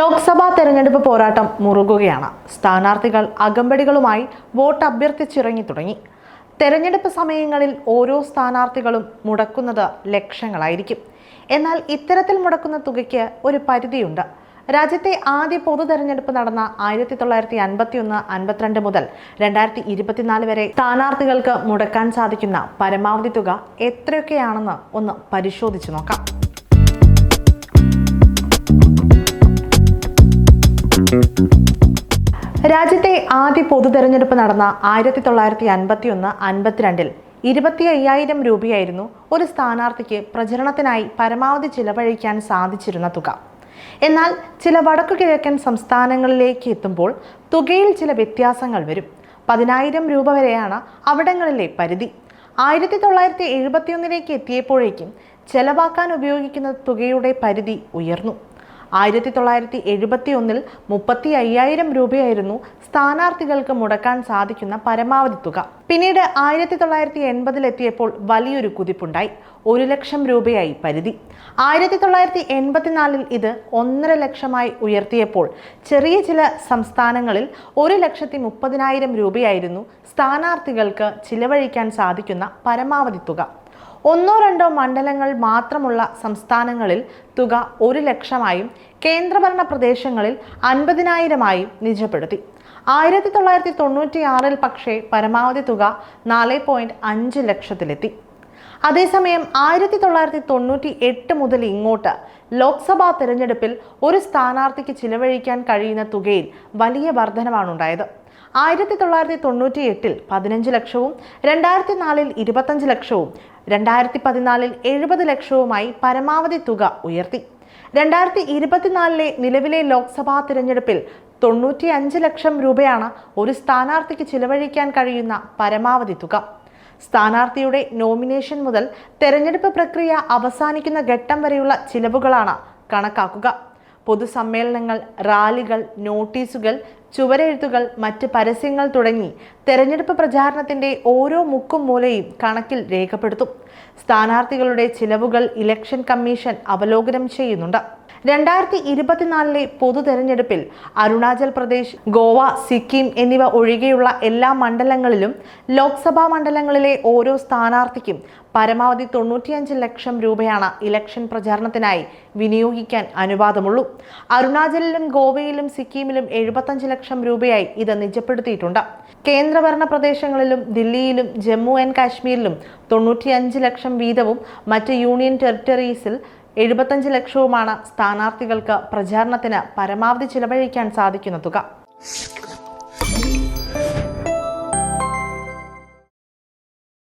ലോക്സഭാ തെരഞ്ഞെടുപ്പ് പോരാട്ടം മുറുകുകയാണ്. സ്ഥാനാർത്ഥികൾ അകമ്പടികളുമായി വോട്ട് അഭ്യർത്ഥിച്ചിറങ്ങി തുടങ്ങി. തെരഞ്ഞെടുപ്പ് സമയങ്ങളിൽ ഓരോ സ്ഥാനാർത്ഥികളും മുടക്കുന്നത് ലക്ഷങ്ങളായിരിക്കും. എന്നാൽ ഇത്തരത്തിൽ മുടക്കുന്ന തുകയ്ക്ക് ഒരു പരിധിയുണ്ട്. രാജ്യത്തെ ആദ്യ പൊതു തെരഞ്ഞെടുപ്പ് നടന്ന ആയിരത്തി തൊള്ളായിരത്തി അൻപത്തി ഒന്ന് അൻപത്തിരണ്ട് മുതൽ രണ്ടായിരത്തി ഇരുപത്തിനാല് വരെ സ്ഥാനാർത്ഥികൾക്ക് മുടക്കാൻ സാധിക്കുന്ന പരമാവധി തുക എത്രയൊക്കെയാണെന്ന് ഒന്ന് പരിശോധിച്ചു നോക്കാം. രാജ്യത്തെ ആദ്യ പൊതു തെരഞ്ഞെടുപ്പ് നടന്ന ആയിരത്തി തൊള്ളായിരത്തി അൻപത്തി ഒന്ന് അൻപത്തിരണ്ടിൽ ഇരുപത്തി അയ്യായിരം രൂപയായിരുന്നു ഒരു സ്ഥാനാർത്ഥിക്ക് പ്രചരണത്തിനായി പരമാവധി ചിലവഴിക്കാൻ സാധിച്ചിരുന്ന തുക. എന്നാൽ ചില വടക്കു കിഴക്കൻ സംസ്ഥാനങ്ങളിലേക്ക് എത്തുമ്പോൾ തുകയിൽ ചില വ്യത്യാസങ്ങൾ വരും. പതിനായിരം രൂപ വരെയാണ് അവിടങ്ങളിലെ പരിധി. ആയിരത്തി തൊള്ളായിരത്തി എഴുപത്തിയൊന്നിലേക്ക് എത്തിയപ്പോഴേക്കും ചെലവാക്കാൻ ഉപയോഗിക്കുന്ന തുകയുടെ പരിധി ഉയർന്നു. ആയിരത്തി തൊള്ളായിരത്തി എഴുപത്തി ഒന്നിൽ മുപ്പത്തി അയ്യായിരം രൂപയായിരുന്നു സ്ഥാനാർത്ഥികൾക്ക് മുടക്കാൻ സാധിക്കുന്ന പരമാവധി തുക. പിന്നീട് ആയിരത്തി തൊള്ളായിരത്തി എൺപതിലെത്തിയപ്പോൾ വലിയൊരു കുതിപ്പുണ്ടായി. ഒരു ലക്ഷം രൂപയായി പരിധി. ആയിരത്തി തൊള്ളായിരത്തി എൺപത്തിനാലിൽ ഇത് ഒന്നര ലക്ഷമായി ഉയർത്തിയപ്പോൾ ചെറിയ ചില സംസ്ഥാനങ്ങളിൽ ഒരു ലക്ഷത്തി മുപ്പതിനായിരം രൂപയായിരുന്നു സ്ഥാനാർത്ഥികൾക്ക് ചിലവഴിക്കാൻ സാധിക്കുന്ന പരമാവധി തുക. ഒന്നോ രണ്ടോ മണ്ഡലങ്ങൾ മാത്രമുള്ള സംസ്ഥാനങ്ങളിൽ തുക ഒരു ലക്ഷമായും കേന്ദ്രഭരണ പ്രദേശങ്ങളിൽ അൻപതിനായിരമായും നിജപ്പെടുത്തി. ആയിരത്തി തൊള്ളായിരത്തി തൊണ്ണൂറ്റി ആറിൽ പക്ഷേ പരമാവധി തുക നാല് പോയിന്റ് അഞ്ച് ലക്ഷത്തിലെത്തി. അതേസമയം ആയിരത്തി തൊള്ളായിരത്തി തൊണ്ണൂറ്റി എട്ട് മുതൽ ഇങ്ങോട്ട് ലോക്സഭാ തിരഞ്ഞെടുപ്പിൽ ഒരു സ്ഥാനാർത്ഥിക്ക് ചിലവഴിക്കാൻ കഴിയുന്ന തുകയിൽ വലിയ വർധനവാണുണ്ടായത്. ആയിരത്തി തൊള്ളായിരത്തി തൊണ്ണൂറ്റി എട്ടിൽ പതിനഞ്ച് ലക്ഷവും രണ്ടായിരത്തി നാലിൽ ഇരുപത്തഞ്ച് ലക്ഷവും രണ്ടായിരത്തി പതിനാലിൽ എഴുപത് ലക്ഷവുമായി പരമാവധി തുക ഉയർത്തി. രണ്ടായിരത്തി ഇരുപത്തിനാലിലെ നിലവിലെ ലോക്സഭാ തിരഞ്ഞെടുപ്പിൽ തൊണ്ണൂറ്റി അഞ്ച് ലക്ഷം രൂപയാണ് ഒരു സ്ഥാനാർത്ഥിക്ക് ചിലവഴിക്കാൻ കഴിയുന്ന പരമാവധി തുക. സ്ഥാനാർത്ഥിയുടെ നോമിനേഷൻ മുതൽ തെരഞ്ഞെടുപ്പ് പ്രക്രിയ അവസാനിക്കുന്ന ഘട്ടം വരെയുള്ള ചിലവുകളാണ് കണക്കാക്കുക. പൊതുസമ്മേളനങ്ങൾ റാലികൾ നോട്ടീസുകൾ ചുവരെഴുത്തുകൾ മറ്റ് പരസ്യങ്ങൾ തുടങ്ങി തെരഞ്ഞെടുപ്പ് പ്രചാരണത്തിന്റെ ഓരോ മുക്കും മൂലയും കണക്കിൽ രേഖപ്പെടുത്തും. സ്ഥാനാർത്ഥികളുടെ ചിലവുകൾ ഇലക്ഷൻ കമ്മീഷൻ അവലോകനം ചെയ്യുന്നുണ്ട്. രണ്ടായിരത്തി ഇരുപത്തിനാലിലെ പൊതു തെരഞ്ഞെടുപ്പിൽ അരുണാചൽ പ്രദേശ് ഗോവ സിക്കിം എന്നിവ ഒഴികെയുള്ള എല്ലാ മണ്ഡലങ്ങളിലും ലോക്സഭാ മണ്ഡലങ്ങളിലെ ഓരോ സ്ഥാനാർത്ഥിക്കും പരമാവധി തൊണ്ണൂറ്റിയഞ്ച് ലക്ഷം രൂപയാണ് ഇലക്ഷൻ പ്രചാരണത്തിനായി വിനിയോഗിക്കാൻ അനുവാദമുള്ളൂ. അരുണാചലിലും ഗോവയിലും സിക്കിമിലും എഴുപത്തഞ്ച് ലക്ഷം രൂപയായി ഇത് നിജപ്പെടുത്തിയിട്ടുണ്ട്. കേന്ദ്രഭരണ പ്രദേശങ്ങളിലും ദില്ലിയിലും ജമ്മു ആൻഡ് കാശ്മീരിലും തൊണ്ണൂറ്റിയഞ്ച് ലക്ഷം വീതവും മറ്റ് യൂണിയൻ ടെറിട്ടറീസിൽ എഴുപത്തഞ്ച് ലക്ഷവുമാണ് സ്ഥാനാർത്ഥികൾക്ക് പ്രചാരണത്തിന് പരമാവധി ചിലവഴിക്കാൻ സാധിക്കുന്ന തുക.